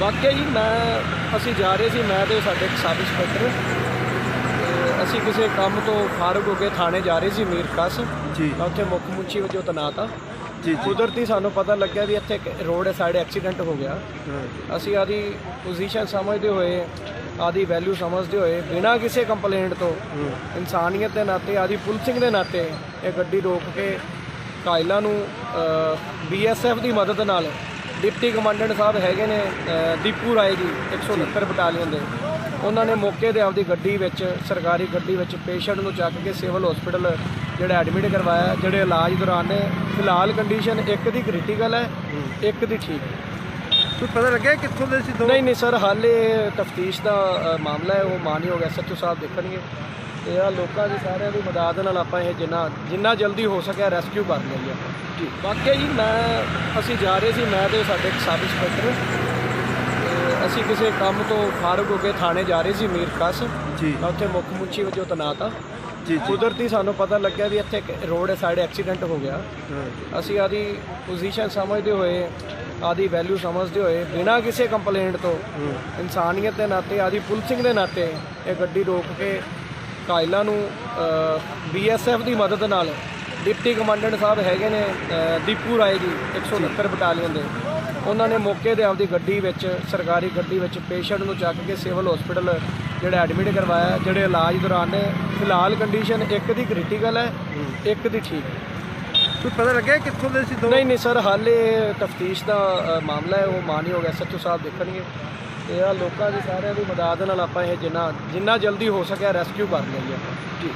ਵਾਕਿਆ ਜੀ ਮੈਂ ਅਸੀਂ ਜਾ ਰਹੇ ਸੀ ਮੈਂ ਤੇ ਸਾਡੇ ਇੱਕ ਸਬ ਇੰਸਪੈਕਟਰ। ਅਸੀਂ ਕਿਸੇ ਕੰਮ ਤੋਂ ਫਾਰਗ ਹੋ ਕੇ ਥਾਣੇ ਜਾ ਰਹੇ ਸੀ ਮੀਰ ਕਸ ਜੀ। ਉੱਥੇ ਮੁੱਖ ਮੁੰਚੀ ਵਜੋਂ ਤੈਨਾਤ ਆ ਜੀ ਜੀ। ਕੁਦਰਤੀ ਸਾਨੂੰ ਪਤਾ ਲੱਗਿਆ ਵੀ ਇੱਥੇ ਇੱਕ ਰੋਡ ਸਾਈਡ ਐਕਸੀਡੈਂਟ ਹੋ ਗਿਆ। ਅਸੀਂ ਆਦੀ ਪੋਜੀਸ਼ਨ ਸਮਝਦੇ ਹੋਏ ਆਦੀ ਵੈਲਿਊ ਸਮਝਦੇ ਹੋਏ ਬਿਨਾਂ ਕਿਸੇ ਕੰਪਲੇਂਟ ਤੋਂ ਇਨਸਾਨੀਅਤ ਦੇ ਨਾਤੇ ਆਦੀ ਪੁਲਿਸਿੰਗ ਦੇ ਨਾਤੇ ਇਹ ਗੱਡੀ ਰੋਕ ਕੇ ਕਾਇਲਾ ਨੂੰ ਬੀਐਸਐਫ ਦੀ ਮਦਦ ਨਾਲ ਡਿਪਟੀ ਕਮਾਂਡੈਂਟ ਸਾਹਿਬ ਹੈਗੇ ਨੇ ਅ, ਦੀਪੂ ਰਾਏ ਜੀ 169 ਬਟਾਲੀਅਨ ਦੇ। ਉਹਨਾਂ ਨੇ ਮੌਕੇ ਤੇ ਆਪਦੀ ਗੱਡੀ ਵਿੱਚ ਸਰਕਾਰੀ ਗੱਡੀ ਵਿੱਚ ਪੇਸ਼ੈਂਟ ਨੂੰ ਚੱਕ ਕੇ ਸਿਵਲ ਹਸਪੀਟਲ ਜਿਹੜਾ ਐਡਮਿਟ ਕਰਵਾਇਆ ਜਿਹੜੇ ਇਲਾਜ ਦੌਰਾਨ ਨੇ। ਫਿਲਹਾਲ ਕੰਡੀਸ਼ਨ ਇੱਕ ਦੀ ਕ੍ਰਿਟੀਕਲ ਹੈ ਇੱਕ ਦੀ ਠੀਕ ਹੈ। ਕੋਈ ਪਤਾ ਲੱਗਿਆ ਕਿੱਥੋਂ ਦੇ ਸੀ ਦੋ? ਨਹੀਂ ਨਹੀਂ ਸਰ ਹਾਲੇ ਤਫਤੀਸ਼ ਦਾ ਅ, ਮਾਮਲਾ ਹੈ ਉਹ ਮਾਨੀ ਹੋ ਗਿਆ ਸੱਚੋ ਸਾਹਿਬ ਦੇਖਣਗੇ। ਤੇ ਆ ਲੋਕਾਂ ਦੀ ਸਾਰਿਆਂ ਦੀ ਮਦਦ ਨਾਲ ਆਪਾਂ ਇਹ ਜਿੰਨਾ ਜਿੰਨਾ ਜਲਦੀ ਹੋ ਸਕਿਆ ਰੈਸਕਿਊ ਕਰ ਲਈਏ ਆਪਾਂ। ਜੀ। ਵਾਕਿਆ ਜੀ ਮੈਂ ਅਸੀਂ ਜਾ ਰਹੇ ਸੀ ਮੈਂ ਤੇ ਸਾਡੇ ਇੱਕ ਸਬ ਇੰਸਪੈਕਟਰ। ਅਸੀਂ ਕਿਸੇ ਕੰਮ ਤੋਂ ਫਾਰਗ ਹੋ ਕੇ ਥਾਣੇ ਜਾ ਰਹੇ ਸੀ ਮੀਰ ਕਸ। ਜੀ। ਮੈਂ ਉੱਥੇ ਮੁੱਖ ਮੁੰਚੀ ਵਜੋਂ ਤੈਨਾਤ ਆ। ਜੀ ਜੀ। ਕੁਦਰਤੀ ਸਾਨੂੰ ਪਤਾ ਲੱਗਿਆ ਵੀ ਇੱਥੇ ਇੱਕ ਰੋਡ ਸਾਈਡ ਐਕਸੀਡੈਂਟ ਹੋ ਗਿਆ। ਅਸੀਂ ਆਦੀ ਪੋਜੀਸ਼ਨ ਸਮਝਦੇ ਹੋਏ ਆਦੀ ਵੈਲਿਊ ਸਮਝਦੇ ਹੋਏ ਬਿਨਾਂ ਕਿਸੇ ਕੰਪਲੇਂਟ ਤੋਂ ਇਨਸਾਨੀਅਤ ਦੇ ਨਾਤੇ ਆਦੀ ਪੁਲਿਸਿੰਗ ਦੇ ਨਾਤੇ ਇਹ ਗੱਡੀ ਰੋਕ ਕੇ ਕਾਇਲਾ ਨੂੰ ਬੀਐਸਐਫ ਦੀ ਮਦਦ ਨਾਲ ਡਿਪਟੀ ਕਮਾਂਡੈਂਟ ਸਾਹਿਬ ਹੈਗੇ ਨੇ ਦੀਪੂ ਰਾਏ ਜੀ 169 ਬਟਾਲੀਅਨ ਦੇ। ਉਹਨਾਂ ਨੇ ਮੌਕੇ ਤੇ ਆਪਦੀ ਗੱਡੀ ਵਿੱਚ ਸਰਕਾਰੀ ਗੱਡੀ ਵਿੱਚ ਪੇਸ਼ੈਂਟ ਨੂੰ ਚੱਕ ਕੇ ਸਿਵਲ ਹਸਪੀਟਲ ਜਿਹੜਾ ਐਡਮਿਟ ਕਰਵਾਇਆ ਜਿਹੜੇ ਇਲਾਜ ਦੌਰਾਨ ਨੇ। ਫਿਲਹਾਲ ਕੰਡੀਸ਼ਨ ਇੱਕ ਦੀ ਕ੍ਰਿਟੀਕਲ ਹੈ ਇੱਕ ਦੀ ਠੀਕ ਹੈ। ਕੋਈ ਪਤਾ ਲੱਗਿਆ ਕਿੱਥੋਂ ਦੇ ਸੀ ਦੋ? ਨਹੀਂ ਨਹੀਂ ਸਰ ਹਾਲੇ ਤਫਤੀਸ਼ ਦਾ ਮਾਮਲਾ ਹੈ ਉਹ ਮਾਨੀ ਹੋ ਗਿਆ ਸੱਚੋ ਸਾਹਿਬ ਦੇਖਣਗੇ। ਤੇ ਆ ਲੋਕਾਂ ਦੀ ਸਾਰਿਆਂ ਦੀ ਮਦਦ ਨਾਲ ਆਪਾਂ ਇਹ ਜਿੰਨਾ ਜਿੰਨਾ ਜਲਦੀ ਹੋ ਸਕਿਆ ਰੈਸਕਿਊ ਕਰ ਲਈਏ ਆਪਾਂ। ਜੀ।